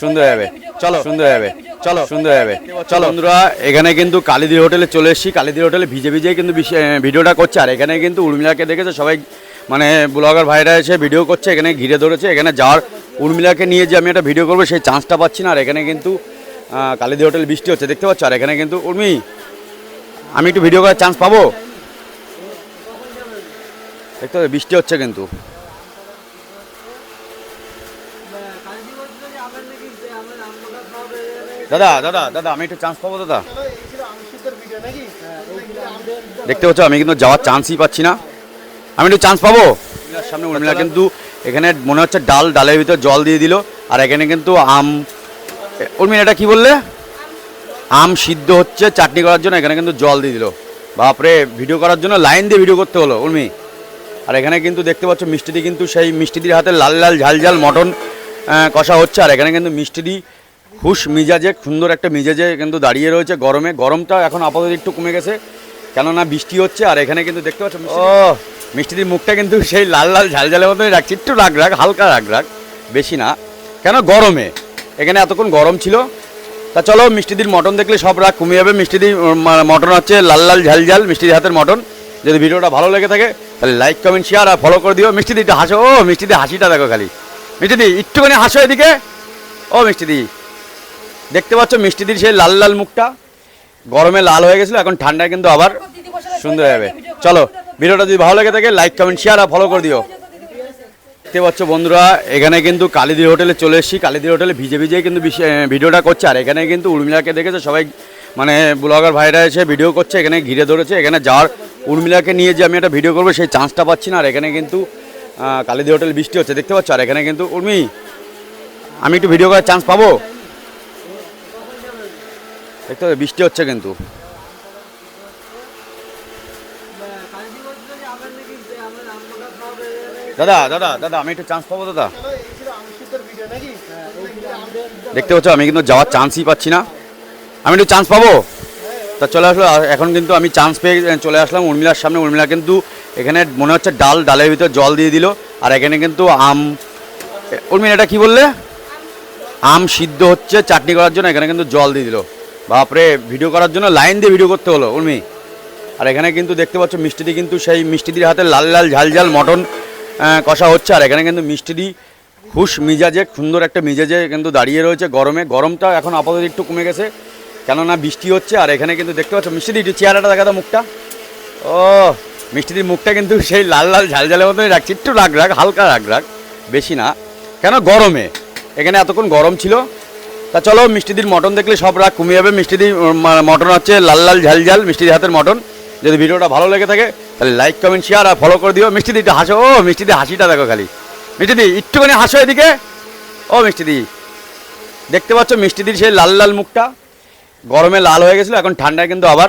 সুন্দর হবে। চলো সুন্দর হবে। চলো সুন্দর হবে। চলো। বন্ধুরা এখানে কিন্তু কালিদির হোটেলে চলে এসেছি। কালিদির হোটেলে ভিজে ভিজে কিন্তু ভিডিওটা করছে। আর এখানে কিন্তু উর্মিলাকে দেখেছে? সবাই মানে ব্লগার ভাইরা এসে ভিডিও করছে এখানে ঘিরে ধরেছে। এখানে যাওয়ার উর্মিলাকে নিয়ে যে আমি একটা ভিডিও করব সেই চান্সটা পাচ্ছি না। আর এখানে কিন্তু কালিদি হোটেল বৃষ্টি হচ্ছে। দেখতে পাচ্ছ? আর এখানে কিন্তু উর্মি আমি একটু ভিডিও করার চান্স পাবো? দেখতে পাচ্ছ? বৃষ্টি হচ্ছে কিন্তু। দাদা দাদা দাদা আমি একটু চান্স পাবো দাদা? দেখতে পাচ্ছ আমি কিন্তু যাওয়ার চান্সই পাচ্ছি না। আমি একটু চান্স পাবো? উর্মিলার সামনে উর্মিলা কিন্তু এখানে মনে হচ্ছে ডাল ডালের ভিতর জল দিয়ে দিল আর এখানে কিন্তু আম। উর্মিলা এটা কি বললে? আম সিদ্ধ হচ্ছে চাটনি করার জন্য এখানে কিন্তু জল দিয়ে দিল। বাপরে ভিডিও করার জন্য লাইন দিয়ে ভিডিও করতে হলো উর্মি। আর এখানে কিন্তু দেখতে পাচ্ছ মিষ্টিদি কিন্তু সেই মিষ্টিদির হাতে লাল লাল ঝাল ঝাল মটন কষা হচ্ছে আর এখানে কিন্তু মিষ্টিদি খুশ মিজাজে সুন্দর একটা মিজাজে কিন্তু দাঁড়িয়ে রয়েছে গরমে। গরমটা এখন আপাতত একটু কমে গেছে কেননা বৃষ্টি হচ্ছে আর এখানে কিন্তু দেখতে পাচ্ছ ও। মিষ্টিদির মুখটা কিন্তু সেই লাল লাল ঝাল ঝালের মতনই রাখছে একটু রাগ রাগ হালকা রাগ রাগ বেশি না। কেন গরমে? এখানে এতক্ষণ গরম ছিল। তা চলো মিষ্টিদির মটন দেখলে সব রাগ কমে যাবে। মিষ্টিদির মটন হচ্ছে লাল লাল ঝাল ঝাল মিষ্টিদির হাতের মটন। যদি ভিডিওটা ভালো লেগে থাকে তাহলে লাইক কমেন্ট শেয়ার আর ফলো করে দিও। মিষ্টিদি একটু হাসো। ও মিষ্টিদি হাসিটা দেখো খালি। মিষ্টিদি একটুখানি হাসো এদিকে। ও মিষ্টিদি। দেখতে পাচ্ছ মিষ্টি মিষ্টিদির সেই লাল লাল মুখটা। গরমে লাল হয়ে গেছিল, এখন ঠান্ডায় কিন্তু আবার সুন্দর হবে চলো, ভিডিওটা যদি ভালো লেগে থাকে লাইক কমেন্ট শেয়ার আর ফলো করে দিও। দেখতে পাচ্ছ বন্ধুরা, এখানে কিন্তু কালিদির হোটেলে চলে এসেছি। কালিদির হোটেলে ভিজে ভিজে কিন্তু ভিডিওটা করছে। আর এখানে কিন্তু উর্মিলাকে দেখেছে, সবাই মানে ব্লগার ভাইরা এসে ভিডিও করছে, এখানে ঘিরে ধরেছে। এখানে যাওয়ার উর্মিলাকে নিয়ে যে আমি একটা ভিডিও করব, সেই চান্সটা পাচ্ছি না। আর এখানে কিন্তু কালিদি হোটেল বৃষ্টি হচ্ছে। দেখতে পাচ্ছ? আর এখানে কিন্তু, উর্মি, আমি একটু ভিডিও করার চান্স পাবো? দেখতে বৃষ্টি হচ্ছে কিন্তু। দাদা দাদা দাদা, আমি একটু চান্স পাবো, দাদা? দেখতে পাচ্ছ, আমি কিন্তু যাওয়ার চান্সই পাচ্ছি না। আমি একটু চান্স পাবো? তা চলে আসলো এখন কিন্তু আমি চান্স পেয়ে চলে আসলাম উর্মিলার সামনে। উর্মিলা কিন্তু এখানে মনে হচ্ছে ডাল, ডালের ভিতর জল দিয়ে দিল, আর এখানে কিন্তু আম। উর্মিলা, এটা কি বললে? আম সিদ্ধ হচ্ছে চাটনি করার জন্য, এখানে কিন্তু জল দিয়ে দিল। বাপরে ভিডিও করার জন্য লাইন দিয়ে ভিডিও করতে হলো, উর্মি। আর এখানে কিন্তু দেখতে পাচ্ছ মিষ্টিদি কিন্তু সেই মিষ্টিদির হাতে লাল লাল ঝাল ঝাল মটন কষা হচ্ছে। আর এখানে কিন্তু মিষ্টিদি খুশ মিজাজে, সুন্দর একটা মিজাজে কিন্তু দাঁড়িয়ে রয়েছে গরমে। গরমটা এখন আপাতত একটু কমে গেছে, কেননা বৃষ্টি হচ্ছে। আর এখানে কিন্তু দেখতে পাচ্ছ মিষ্টিদি একটু চেহারাটা দেখা দাও মুখটা। ও মিষ্টিদির মুখটা কিন্তু সেই লাল লাল ঝাল ঝালের মতনই রাখছে একটু রাগ রাগ, হালকা রাগ রাগ, বেশি না। কেন গরমে? এখানে এতক্ষণ গরম ছিল তা চলো, মিষ্টিদির মটন দেখলে সব রাগ কমে যাবে। মিষ্টিদির মটন হচ্ছে লাল লাল ঝাল ঝাল মিষ্টিদির হাতের মটন। যদি ভিডিওটা ভালো লেগে থাকে, তাহলে লাইক কমেন্ট শেয়ার আর ফলো করে দিও। মিষ্টিদি, একটু হাসো। ও, মিষ্টিদি, হাসিটা দেখো খালি। মিষ্টিদি, একটুখানি হাসো এদিকে। ও, মিষ্টিদি, দেখতে পাচ্ছ মিষ্টিদির সেই লাল লাল মুখটা? গরমে লাল হয়ে গেছিল, এখন ঠান্ডায় কিন্তু আবার